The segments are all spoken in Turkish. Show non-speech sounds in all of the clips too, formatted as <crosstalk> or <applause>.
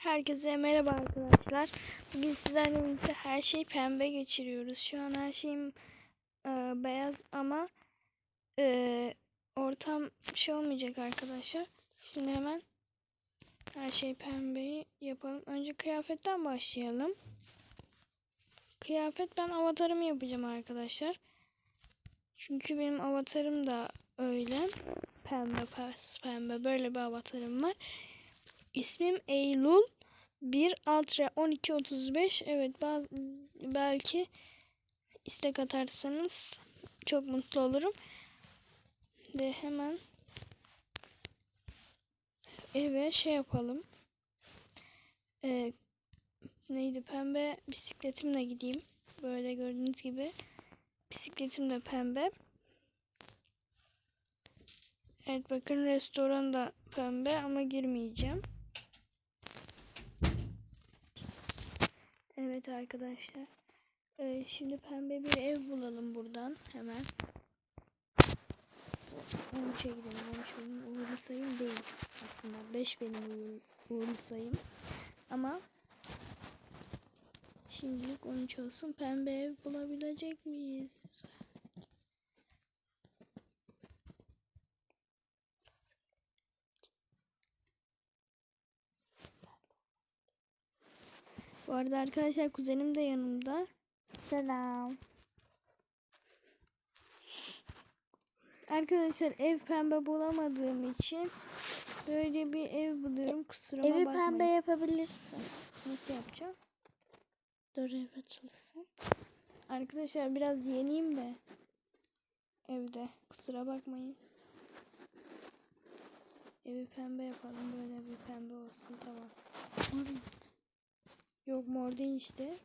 Herkese merhaba arkadaşlar. Bugün sizlerle her şeyi pembe geçiriyoruz. Şu an her şeyim e, beyaz ama e, ortam şey olmayacak arkadaşlar. Şimdi hemen her şey pembeyi yapalım. Önce kıyafetten başlayalım. Kıyafet ben avatarımı yapacağım arkadaşlar. Çünkü benim avatarım da öyle. Pembe, pembe böyle bir avatarım var. İsmim Eylül. 1 Altra 1235. Evet baz belki istek atarsanız çok mutlu olurum. De hemen eve şey yapalım. Ee, neydi pembe bisikletimle gideyim. Böyle gördüğünüz gibi bisikletim de pembe. Evet bakın restoran da pembe ama girmeyeceğim. Evet arkadaşlar. Ee, şimdi pembe bir ev bulalım buradan hemen. 13'e gidelim. 13 benim uğurlu sayım değil aslında. 5 benim uğur- uğurlu sayım. Ama şimdilik 13 olsun. Pembe ev bulabilecek miyiz? Bu arada arkadaşlar kuzenim de yanımda. Selam. Arkadaşlar ev pembe bulamadığım için böyle bir ev buluyorum. Kusuruma Evi bakmayın. pembe yapabilirsin. Nasıl yapacağım? Dur ev açılsın. Arkadaşlar biraz yeniyim de evde. Kusura bakmayın. Evi pembe yapalım. Böyle bir pembe olsun. Tamam. Yok mor değil işte.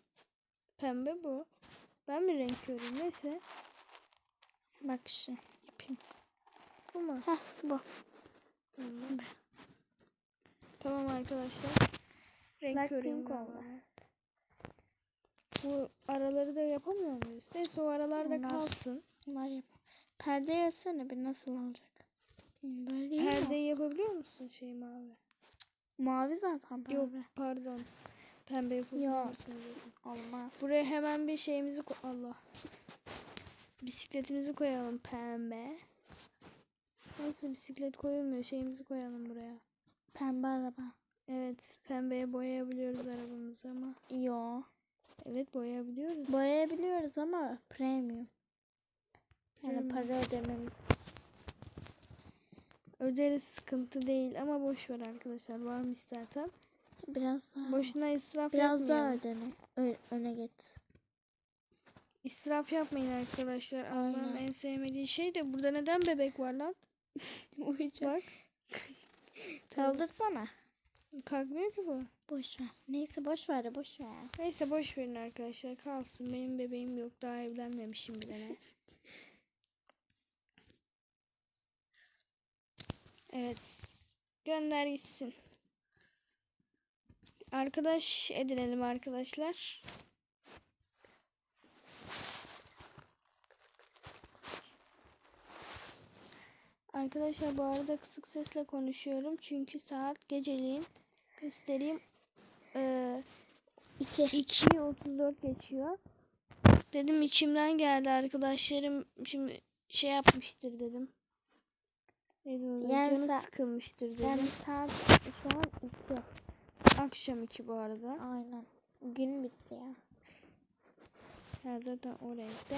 Pembe bu. Ben mi renk körüyüm? Neyse. Bak şu yapayım. Bu mu? Heh bu. Olmaz. Tamam arkadaşlar. Renk Black ben oldu. Bu araları da yapamıyor muyuz? Neyse o aralarda Onlar- kalsın. Bunlar yap. Perde yazsana bir nasıl olacak? Böyle iyi mi? Perdeyi yapabiliyor musun şey mavi? Mavi zaten pembe. Yok pardon. Pembe yapabiliyor Yok. dedim. Olmaz. Buraya hemen bir şeyimizi koy... Allah. Bisikletimizi koyalım pembe. Nasıl bisiklet koyulmuyor? Şeyimizi koyalım buraya. Pembe araba. Evet pembeye boyayabiliyoruz arabamızı ama. Yo. Evet boyayabiliyoruz. Boyayabiliyoruz ama premium. Yani Premium. para ödememiz. Öderiz sıkıntı değil ama boş ver arkadaşlar varmış zaten. Biraz daha. Boşuna israf biraz daha yapmayalım. ödene. Ö- öne git. İsraf yapmayın arkadaşlar. Allah'ın en sevmediği şey de burada neden bebek var lan? <laughs> Bak <laughs> Kaldırsana. kalkmıyor ki bu. Boş ver. Neyse boş ver de boş ver. Neyse boş verin arkadaşlar kalsın. Benim bebeğim yok daha evlenmemişim bile ne. <laughs> Evet. Gönder gitsin. Arkadaş edinelim arkadaşlar. Arkadaşlar bu arada kısık sesle konuşuyorum. Çünkü saat geceliğin göstereyim. Ee, İki. 2.34 geçiyor. Dedim içimden geldi arkadaşlarım şimdi şey yapmıştır dedim. Neydi? Yani Canı sıkılmıştır dedim. Yani saat şu an iki. Akşam 2 bu arada. Aynen. Gün bitti ya. Ha, zaten o renkte.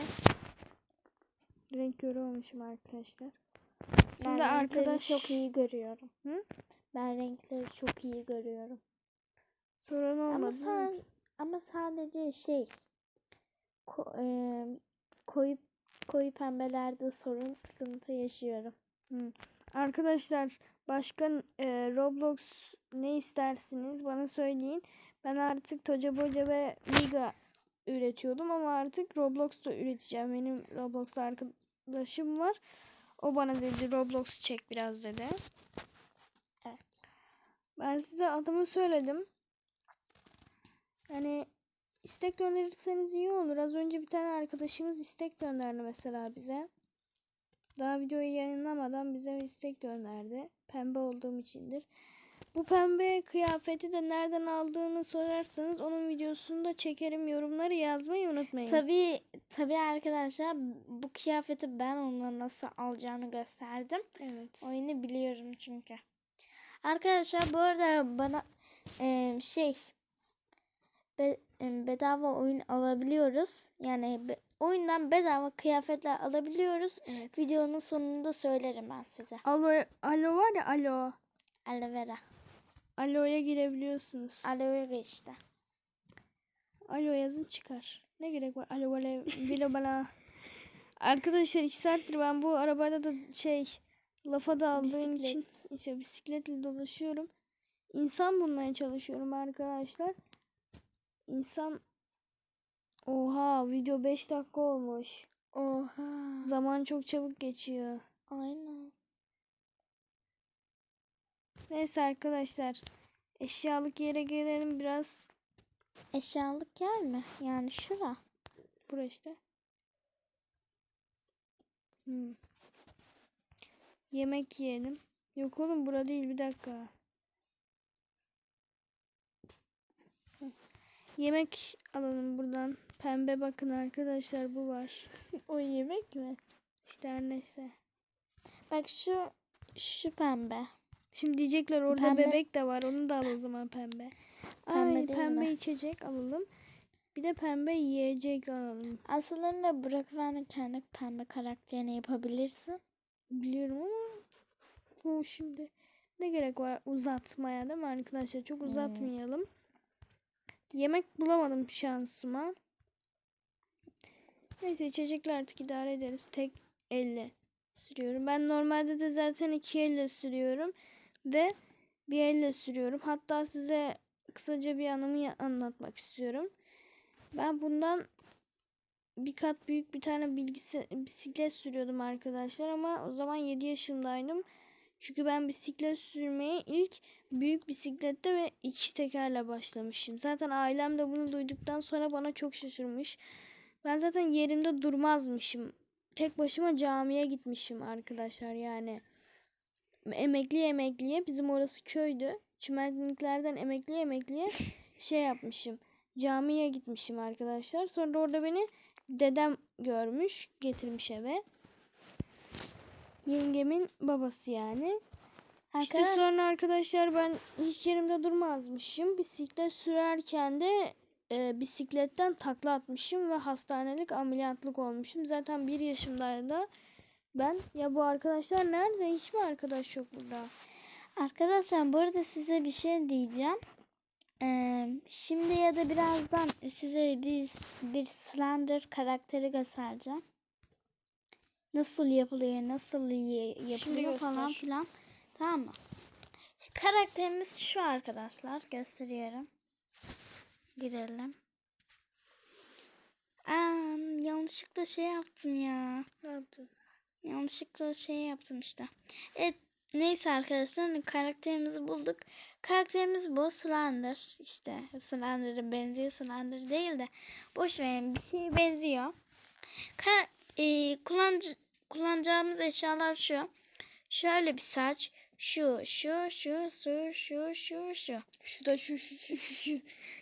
Renk körü olmuşum arkadaşlar. Ben Şimdi arkadaş çok iyi görüyorum. Hı? Ben renkleri çok iyi görüyorum. sorun Ama olmadı. sen ama sadece şey ko, eee, koyu koyu pembelerde sorun sıkıntı yaşıyorum. Arkadaşlar başka e, Roblox ne istersiniz bana söyleyin. Ben artık Toca Boca ve Liga üretiyordum ama artık Roblox'ta üreteceğim. Benim Roblox'ta arkadaşım var. O bana dedi Roblox çek biraz dedi. Ben size adımı söyledim. Yani istek gönderirseniz iyi olur. Az önce bir tane arkadaşımız istek gönderdi mesela bize. Daha videoyu yayınlamadan bize istek gönderdi. Pembe olduğum içindir. Bu pembe kıyafeti de nereden aldığını sorarsanız onun videosunu da çekerim. Yorumları yazmayı unutmayın. Tabii tabii arkadaşlar bu kıyafeti ben ona nasıl alacağını gösterdim. Evet. Oyunu biliyorum çünkü. Arkadaşlar bu arada bana e, şey be- bedava oyun alabiliyoruz. Yani be- oyundan bedava kıyafetler alabiliyoruz. Evet. Videonun sonunda söylerim ben size. Alo, alo var ya alo. Aloe vera. Alo'ya girebiliyorsunuz. Aloe vera işte. Alo yazın çıkar. Ne gerek var? Alo alo bilo bana. <laughs> Arkadaşlar iki saattir ben bu arabada da şey lafa daldığım Bisiklet. için işte bisikletle dolaşıyorum. İnsan bulmaya çalışıyorum arkadaşlar. İnsan Oha video 5 dakika olmuş. Oha. Zaman çok çabuk geçiyor. Aynen. Neyse arkadaşlar. Eşyalık yere gelelim biraz. Eşyalık yer mi? Yani şura. Bura işte. Hmm. Yemek yiyelim. Yok oğlum bura değil bir dakika. Yemek alalım buradan. Pembe bakın arkadaşlar bu var. <laughs> O yemek mi? İşte her neyse. Bak şu şu pembe. Şimdi diyecekler orada Pembe. bebek de var. Onu da al o zaman pembe. Pembe Ay pembe mi? içecek alalım. Bir de pembe yiyecek alalım. Aslında bırakıver kendi pembe karakterini yapabilirsin. Biliyorum ama bu şimdi ne gerek var uzatmaya değil mi arkadaşlar? Çok uzatmayalım. Yemek bulamadım şansıma. Neyse içecekler artık idare ederiz. Tek elle sürüyorum. Ben normalde de zaten iki elle sürüyorum. Ve bir elle sürüyorum. Hatta size kısaca bir anımı anlatmak istiyorum. Ben bundan bir kat büyük bir tane bilgisi, bisiklet sürüyordum arkadaşlar ama o zaman 7 yaşındaydım. Çünkü ben bisiklet sürmeye ilk büyük bisiklette ve iki tekerle başlamışım. Zaten ailem de bunu duyduktan sonra bana çok şaşırmış. Ben zaten yerimde durmazmışım. Tek başıma camiye gitmişim arkadaşlar yani. Emekli emekliye bizim orası köydü. Çimenliklerden emekli emekliye <laughs> şey yapmışım. Camiye gitmişim arkadaşlar. Sonra orada beni dedem görmüş, getirmiş eve. Yengemin babası yani. İşte Arkadaş- sonra arkadaşlar ben hiç yerimde durmazmışım. Bisiklet sürerken de e, bisikletten takla atmışım ve hastanelik ameliyatlık olmuşum. Zaten bir yaşımdaydı ben. Ya bu arkadaşlar nerede? Hiç mi arkadaş yok burada? Arkadaşlar bu arada size bir şey diyeceğim. Ee, şimdi ya da birazdan size biz bir Slender karakteri göstereceğim. Nasıl yapılıyor, nasıl yapılıyor falan göster. filan. Tamam mı? Şimdi karakterimiz şu arkadaşlar. Gösteriyorum. Girelim. Aa, yanlışlıkla şey yaptım ya. Ne yaptın? Yanlışlıkla şey yaptım işte. Evet neyse arkadaşlar karakterimizi bulduk. Karakterimiz bu Slender. İşte Slender'e benziyor. Slender değil de boş verin bir şeye benziyor. Ka e, kullanıcı, kullanacağımız eşyalar şu. Şöyle bir saç. Şu, şu, şu, şu, şu, şu, şu. Şu da şu şu şu şu. şu.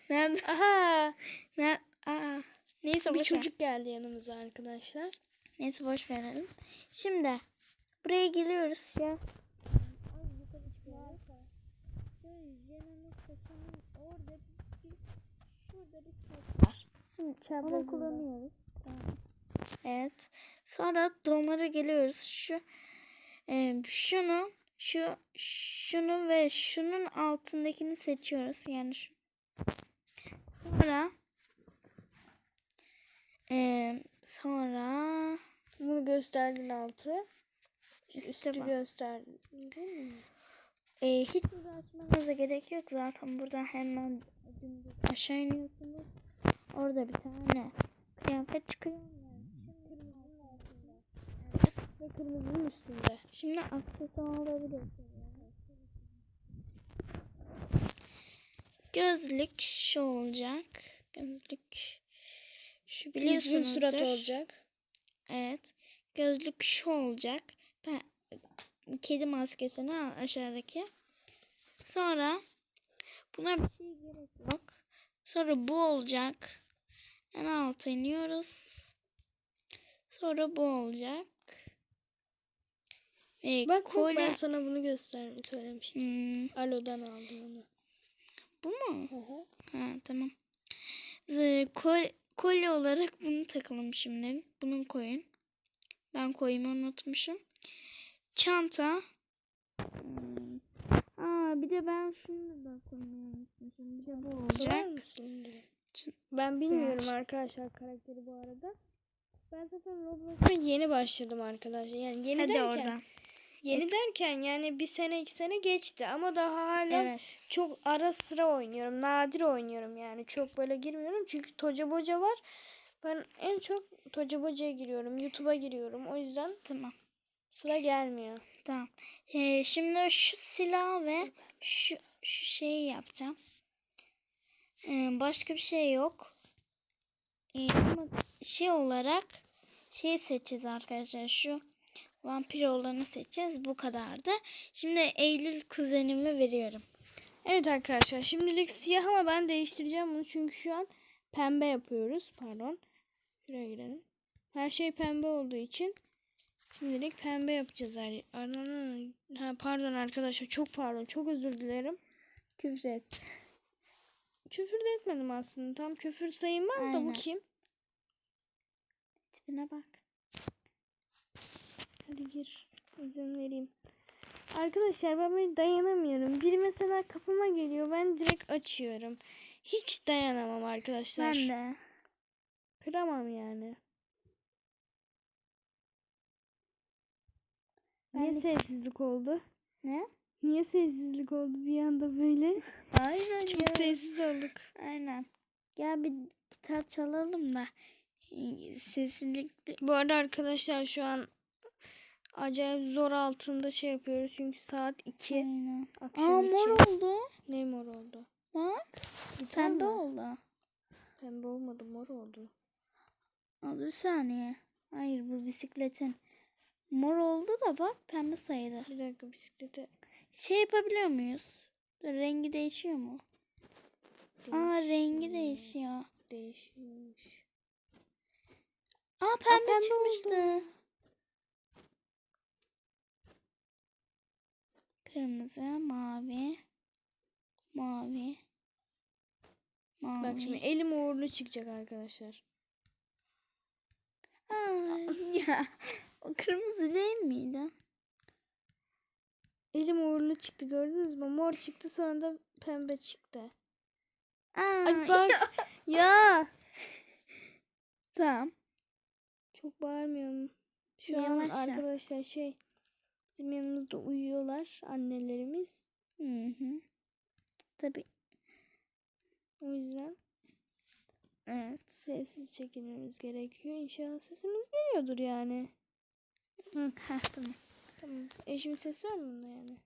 Nerede? Aha! Ne? Aa. Neyse Bir ver. çocuk geldi yanımıza arkadaşlar. Neyse boş verelim. Şimdi buraya geliyoruz ya. Onu kullanıyoruz. Evet. Sonra donlara geliyoruz. Şu e, şunu şu şunu ve şunun altındakini seçiyoruz. Yani şu. Sonra e, sonra Bunu gösterdin altı. Üstü bak. gösterdin. Değil mi? e, hiç açmanıza gerek yok. Zaten buradan hemen aşağı iniyorsunuz. Orada bir tane kıyafet çıkıyor. Ve kırmızının üstünde. Şimdi aksesuarları gösteriyorum. Gözlük şu olacak. Gözlük şu biliyorsunuzdur. surat olacak. Evet. Gözlük şu olacak. Ben kedi maskesini al aşağıdaki. Sonra buna bir şey gerek yok. Sonra bu olacak. En alta iniyoruz. Sonra bu olacak. Ve Bak kolye... ben sana bunu göster söylemiştim. Hmm, Alo'dan aldım onu. bu mu? Hı. Ha tamam. Ee, kol, kolye olarak bunu takalım şimdi. Bunu koyun. Ben koymayı unutmuşum. Çanta. Hmm. Aa bir de ben şunu da koymayı unutmuşum. Bir de bu olacak. Ben bilmiyorum arkadaşlar karakteri bu arada. Ben zaten Roblox'a yeni başladım arkadaşlar. Yani yeni Hadi derken, oradan. Yeni derken yani bir sene iki sene geçti ama daha hala Evet. çok ara sıra oynuyorum. Nadir oynuyorum yani. Çok böyle girmiyorum. Çünkü Toca Boca var. Ben en çok Toca Boca'ya giriyorum. YouTube'a giriyorum. O yüzden Tamam. sıra gelmiyor. Tamam. Ee, şimdi şu silah ve şu, şu şeyi yapacağım. Ee, başka bir şey yok. Ee, şey olarak şey seçeceğiz arkadaşlar. Şu vampir olanı seçeceğiz. Bu kadardı. Şimdi Eylül kuzenime veriyorum. Evet arkadaşlar şimdilik siyah ama ben değiştireceğim bunu çünkü şu an pembe yapıyoruz. Pardon. Şuraya girelim. Her şey pembe olduğu için şimdilik pembe yapacağız. Ana- Ha, pardon arkadaşlar çok pardon çok özür dilerim. Küfür et. Küfür de etmedim aslında. Tam küfür sayılmaz da bu Aynen. kim? Tipine bak. Hadi gir. İzin vereyim. Arkadaşlar ben böyle dayanamıyorum. Biri mesela kapıma geliyor. Ben direkt açıyorum. Hiç dayanamam arkadaşlar. Ben de. Kıramam yani. Ben Niye de- sessizlik oldu? Ne? Niye sessizlik oldu bir anda böyle? Aynen Çok sessiz olduk. Aynen. Gel bir gitar çalalım da e, seslilikli. Bu arada arkadaşlar şu an acayip zor altında şey yapıyoruz. Çünkü saat 2 Aynen. akşam Aa 2. mor oldu. Ne mor oldu? Bak. Gitar Pembe mı? oldu. Pembe olmadı mor oldu. Aa, bir saniye. Hayır bu bisikletin. Mor oldu da bak pembe sayılır. Bir dakika bisiklete Şey yapabiliyor muyuz? Rengi değişiyor mu? Aa rengi değişiyor. Değişiyormuş. Aa pembe, pembe çıkmıştı. Kırmızı, mavi, mavi, mavi. Bak şimdi elim uğurlu çıkacak arkadaşlar. Aa, <laughs> ya o kırmızı değil miydi? Elim uğurlu çıktı gördünüz mü? Mor çıktı sonra da pembe çıktı. Aa, Ay bak ya. Tamam. Çok bağırmıyorum. Şu an Yavaş yap. arkadaşlar şey bizim yanımızda uyuyorlar annelerimiz. Hı hı. Tabii. O yüzden Evet. sessiz çekilmemiz gerekiyor. İnşallah sesimiz geliyordur yani. Hı, Ha, tamam. tamam. Eşimin sesi var mı bunda yani?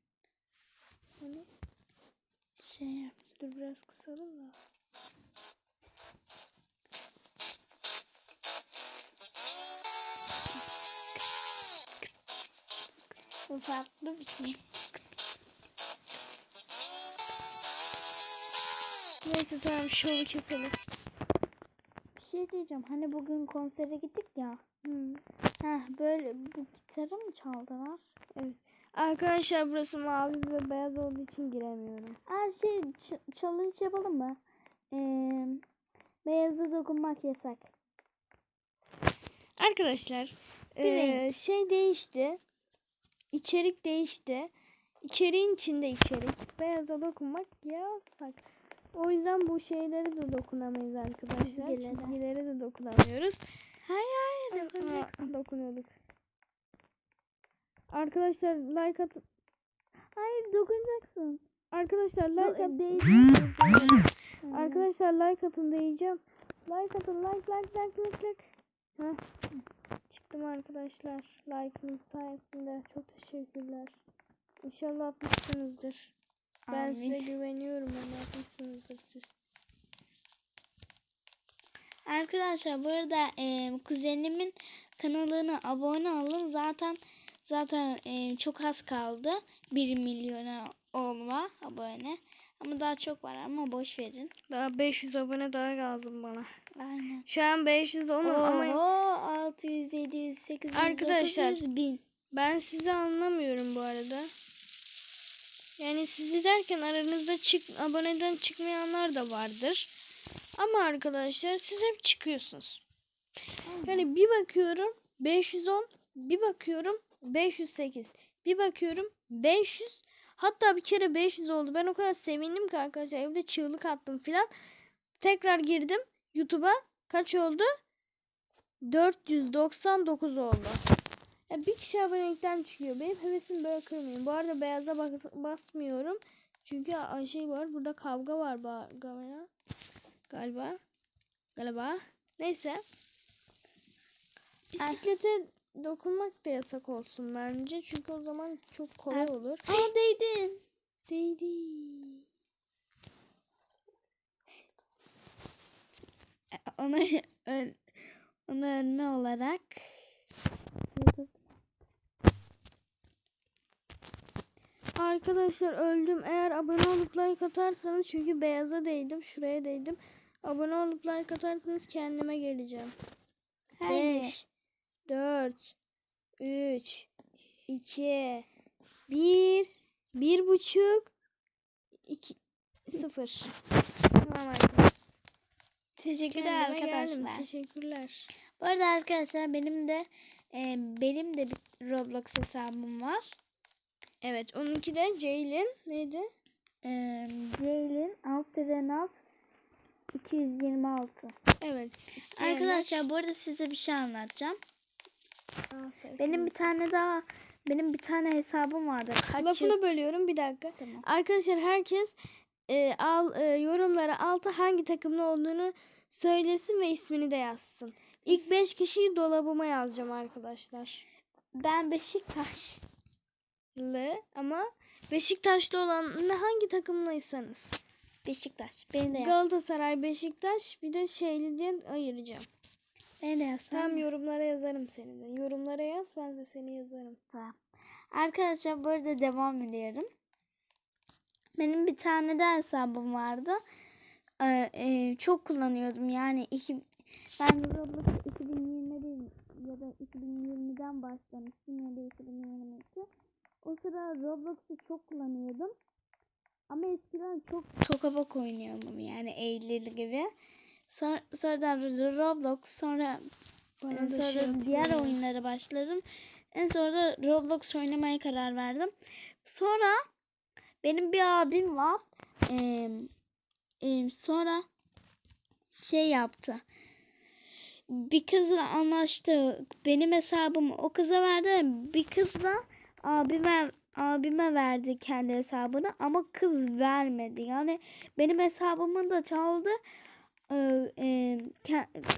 Hani Şey yap. dur biraz kısalım da. Bu farklı bir şey. Neyse tamam şovu keselim. Bir şey diyeceğim. Hani bugün konsere gittik ya. Hı. Heh, böyle bu gitarı mı çaldılar? Evet. Arkadaşlar burası mavi ve beyaz olduğu için giremiyorum. Aa şey ç- challenge yapalım mı? Ee, beyaza dokunmak yasak. Arkadaşlar renk. şey değişti. İçerik değişti. İçeriğin içinde içerik. Beyaza dokunmak yasak. O yüzden bu şeylere de dokunamayız arkadaşlar. Çizgilere. Çizgilere de dokunamıyoruz. Hayır hayır dokunacaksın. dokunuyorduk. Arkadaşlar like at Hayır dokunacaksın. Arkadaşlar like at. Arkadaşlar like atın diyeceğim. Like atın like like like like like. Heh. Çıktım arkadaşlar. Like'ınız sayesinde çok teşekkürler. İnşallah atmışsınızdır. Ben size Amin. güveniyorum ama atmışsınızdır siz. Arkadaşlar bu arada e, kuzenimin kanalına abone olun. Zaten zaten e, çok az kaldı. 1 milyona olma abone. Ama daha çok var ama boş verin. Daha 500 abone daha lazım bana. Aynen. Şu an 510 ama Oho 600, 700, 800, Arkadaşlar, 900, 1000. ben sizi anlamıyorum bu arada. Yani sizi derken aranızda çık aboneden çıkmayanlar da vardır. Ama arkadaşlar siz hep çıkıyorsunuz. Yani bir bakıyorum 510, bir bakıyorum 508, bir bakıyorum 500. Hatta bir kere 500 oldu. Ben o kadar sevindim ki arkadaşlar evde çığlık attım filan. Tekrar girdim YouTube'a. Kaç oldu? 499 oldu. Ya bir kişi abonelikten çıkıyor. Benim hevesimi böyle kırmayın. Bu arada beyaza bas- basmıyorum. Çünkü şey var. Burada kavga var ba- galiba. Galiba. Galiba. Neyse. Bisiklete dokunmak da yasak olsun bence. Çünkü o zaman çok kolay olur. Aa değdin. Değdi. Onu, öl, onu ölme olarak. Arkadaşlar öldüm. Eğer abone olup like atarsanız çünkü beyaza değdim. Şuraya değdim. Abone olup like atarsanız kendime geleceğim. Haydi. 5 4 3 2 1 bir buçuk 2 0 Tamam arkadaşlar. Teşekkürler Kendime geldim. arkadaşlar. Teşekkürler. Bu arada arkadaşlar benim de e, benim de bir Roblox hesabım var. Evet onunki de Ceylin neydi? E, Ceylin alt Renat 226. Evet. isteyenler- Arkadaşlar bu arada size bir şey anlatacağım. Aa. Benim bir tane daha benim bir tane hesabım vardı. Kaç yıl- Lafını bölüyorum bir dakika. Tamam. Arkadaşlar herkes e, al e, yorumlara alta hangi takımlı olduğunu söylesin ve ismini de yazsın. İlk 5 kişiyi dolabıma yazacağım arkadaşlar. Ben Beşiktaş. L ama Beşiktaşlı olan ne hangi takımlıysanız. Beşiktaş. Beni de yaz. Galatasaray, Beşiktaş bir de şeyli diye ayıracağım. Beni de yaz. Tamam yorumlara yazarım seni de. Yorumlara yaz ben de seni yazarım. Tamam. Arkadaşlar bu arada devam ediyorum. Benim bir tane daha hesabım vardı. Ee, e, çok kullanıyordum. Yani iki, ben Roblox'u 2021 ya da 2020'den başlamıştım ya da 2022. O sıra Roblox'u çok kullanıyordum. Ama eskiden çok tokabok oynuyordum yani Eylül gibi. Sonra, sonradan Roblox sonra Bana da sonra şey diğer oyunlara başladım. En sonra da Roblox oynamaya karar verdim. Sonra benim bir abim var. Ee, e, sonra şey yaptı. Bir kızla anlaştı. Benim hesabımı o kıza verdi. Bir kızla abime abime verdi kendi hesabını ama kız vermedi. Yani benim hesabımı da çaldı. Ee, e,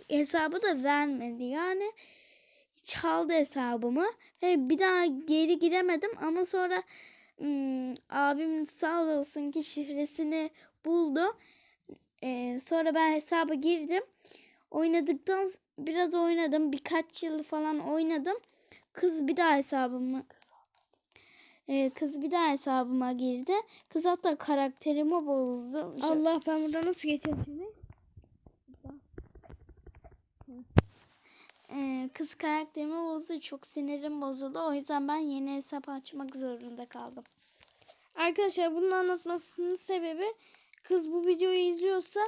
hesabı da vermedi. Yani çaldı hesabımı ve bir daha geri giremedim ama sonra ım, abim sağ olsun ki şifresini buldu. Ee, sonra ben hesaba girdim. Oynadıktan biraz oynadım. Birkaç yıl falan oynadım. Kız bir daha hesabımı Ee, kız bir daha hesabıma girdi. Kız hatta karakterimi bozdu. Allah ben burada nasıl geçeceğim şimdi? Ee, kız karakterimi bozdu. Çok sinirim bozuldu. O yüzden ben yeni hesap açmak zorunda kaldım. Arkadaşlar bunun anlatmasının sebebi kız bu videoyu izliyorsa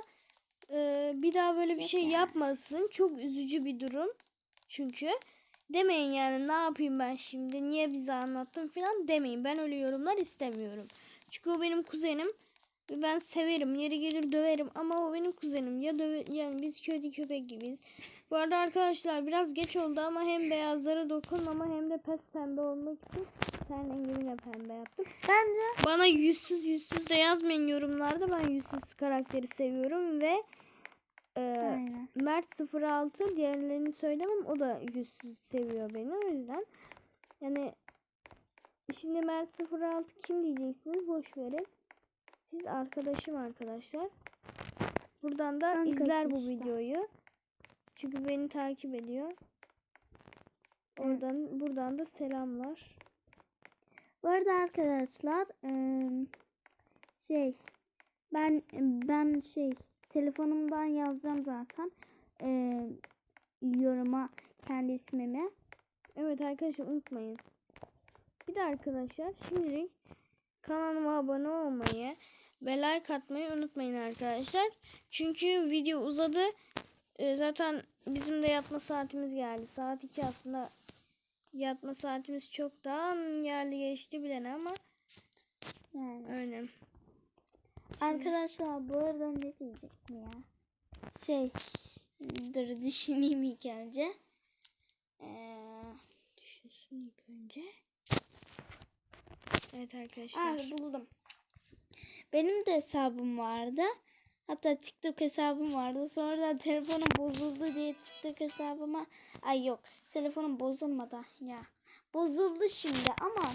e, bir daha böyle bir şey Yeter. yapmasın. Çok üzücü bir durum. Çünkü demeyin yani ne yapayım ben şimdi niye bize anlattın falan demeyin. Ben öyle yorumlar istemiyorum. Çünkü o benim kuzenim. Ve Ben severim. Yeri gelir döverim ama o benim kuzenim. Ya döve yani biz köyde köpek gibiyiz. Bu arada arkadaşlar biraz geç oldu ama hem beyazlara dokunmama hem de pes pembe olmak için ten rengimi de pembe yaptım. Bence Bana yüzsüz yüzsüz de yazmayın yorumlarda. Ben yüzsüz karakteri seviyorum ve e, Aynen. Mert 06 diğerlerini söylemem. O da yüzsüz seviyor beni. O yüzden yani şimdi Mert 06 kim diyeceksiniz? Boş verin. Siz arkadaşım arkadaşlar. Buradan da Kankası izler bu videoyu. Çünkü beni takip ediyor. Oradan buradan da selamlar. Bu arada arkadaşlar şey ben ben şey telefonumdan yazacağım zaten yoruma kendi ismimi. Evet arkadaşlar unutmayın. Bir de arkadaşlar şimdilik kanalıma abone olmayı ve like atmayı unutmayın arkadaşlar. Çünkü video uzadı. Ee, zaten bizim de yatma saatimiz geldi. Saat 2 aslında yatma saatimiz çoktan geldi geçti bile ne ama Yani. öyle. Arkadaşlar bu arada ne diyecektim ya? Şey dur düşüneyim ilk önce. Eee Düşünsün ilk önce. Evet arkadaşlar. Aa, buldum. Benim de hesabım vardı. Hatta TikTok hesabım vardı. Sonra telefonum bozuldu diye TikTok hesabıma... Ay yok. Telefonum bozulmadı ya. Bozuldu şimdi ama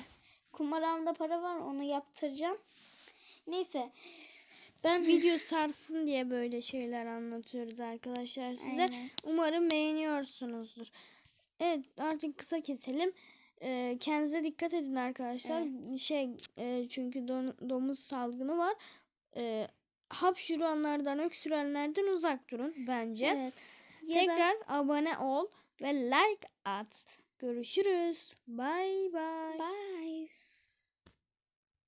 kumaramda para var onu yaptıracağım. Neyse. Ben <laughs> Video sarsın diye böyle şeyler anlatıyoruz arkadaşlar size. Aynen. Umarım beğeniyorsunuzdur. Evet artık kısa keselim. Ee, kendinize dikkat edin arkadaşlar. Şey e, çünkü don- domuz salgını var. Ee, hapşuranlardan, öksürenlerden uzak durun bence. Evet. Ya da- Tekrar abone ol ve like at. Görüşürüz. Bye bye. Bye.